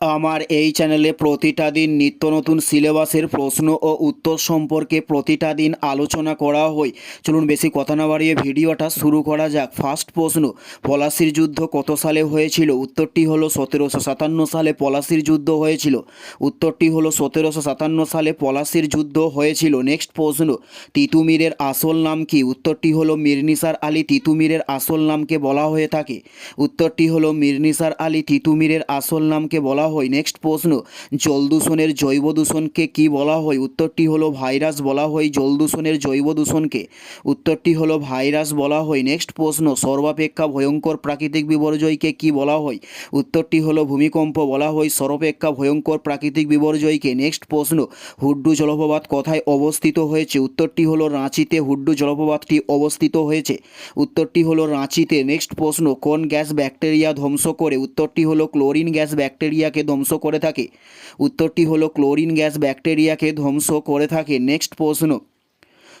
আমার এই চ্যানেলে প্রতিটা দিন নিত্য নতুন সিলেবাসের প্রশ্ন ও উত্তর সম্পর্কে প্রতিটা দিন আলোচনা করা হয়। চলুন বেশি কথা না বাড়িয়ে ভিডিওটা শুরু করা যাক। ফার্স্ট প্রশ্ন, পলাশির যুদ্ধ কত সালে হয়েছিল? উত্তরটি হলো সতেরোশো সাতান্ন সালে পলাশির যুদ্ধ হয়েছিল। উত্তরটি হলো সতেরোশো সাতান্ন সালে পলাশির যুদ্ধ হয়েছিল। নেক্সট প্রশ্ন, তিতুমিরের আসল নাম কি? উত্তরটি হলো মিরনিসার আলী তিতুমিরের আসল নামকে বলা হয়ে থাকে। উত্তরটি হলো মিরনিসার আলী তিতুমিরের আসল নামকে বলা হয়? নেক্সট প্রশ্ন, জল দূষণের জৈব দূষণকে কি বলা হয়? উত্তরটি হলো ভাইরাস বলা হয় জল দূষণের জৈব দূষণকে। উত্তরটি হলো ভাইরাস বলা হয়। নেক্সট প্রশ্ন, সর্বাপেক্ষা ভয়ঙ্কর প্রাকৃতিক বিপর্যয়কে কি বলা হয়? উত্তরটি হলো ভূমিকম্প বলা হয় সর্বাপেক্ষা ভয়ঙ্কর প্রাকৃতিক বিপর্যয়কে। নেক্সট প্রশ্ন, হুড্ডু জলপ্রপাত কোথায় অবস্থিত হয়েছে? উত্তরটি হলো রাঁচিতে হুড্ডু জলপ্রপাতটি অবস্থিত হয়েছে। উত্তরটি হলো রাঁচিতে। নেক্সট প্রশ্ন, কোন গ্যাস ব্যাকটেরিয়া ধ্বংস করে? উত্তরটি হলো ক্লোরিন গ্যাস ব্যাকটেরিয়াকে ধ্বংস করে থাকে। উত্তরটি হলো ক্লোরিন গ্যাস ব্যাকটেরিয়াকে ধ্বংস করে থাকে। নেক্সট প্রশ্ন।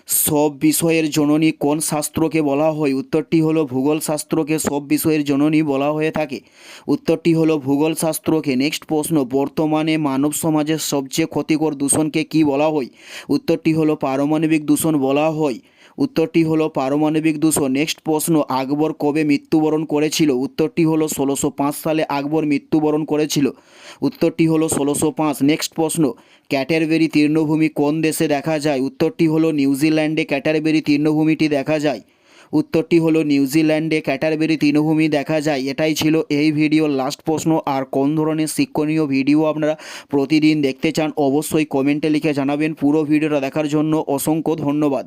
সব বিষয়ের জননী কোন শাস্ত্রকে বলা হয়? উত্তরটি হলো ভূগোল শাস্ত্রকে সব বিষয়ের জননী বলা হয়ে থাকে। উত্তরটি হলো ভূগোল শাস্ত্রকে। নেক্সট প্রশ্ন। বর্তমানে মানব সমাজের সবচেয়ে ক্ষতিকর দূষণকে কি বলা হয়? উত্তরটি হলো পারমাণবিক দূষণ বলা হয়। উত্তরটি হলো পারমাণবিক দূষণ। নেক্সট প্রশ্ন, আকবর কবে মৃত্যুবরণ করেছিল? উত্তরটি হলো ষোলোশো সালে আকবর মৃত্যুবরণ করেছিল। উত্তরটি হলো ষোলোশো নেক্সট প্রশ্ন, ক্যাটারবেরি তৃর্ণভূমি কোন দেশে দেখা যায়? উত্তরটি হলো নিউজিল্যান্ডে ক্যাটারবেরি তৃর্ণভূমিটি দেখা যায়। উত্তরটি হলো নিউজিল্যান্ডে ক্যাটারবেরি তৃণভূমি দেখা যায়। এটাই ছিল এই ভিডিওর লাস্ট প্রশ্ন। আর কোন ধরনের শিক্ষণীয় ভিডিও আপনারা প্রতিদিন দেখতে চান, অবশ্যই কমেন্টে লিখে জানাবেন। পুরো ভিডিওটা দেখার জন্য অসংখ্য ধন্যবাদ।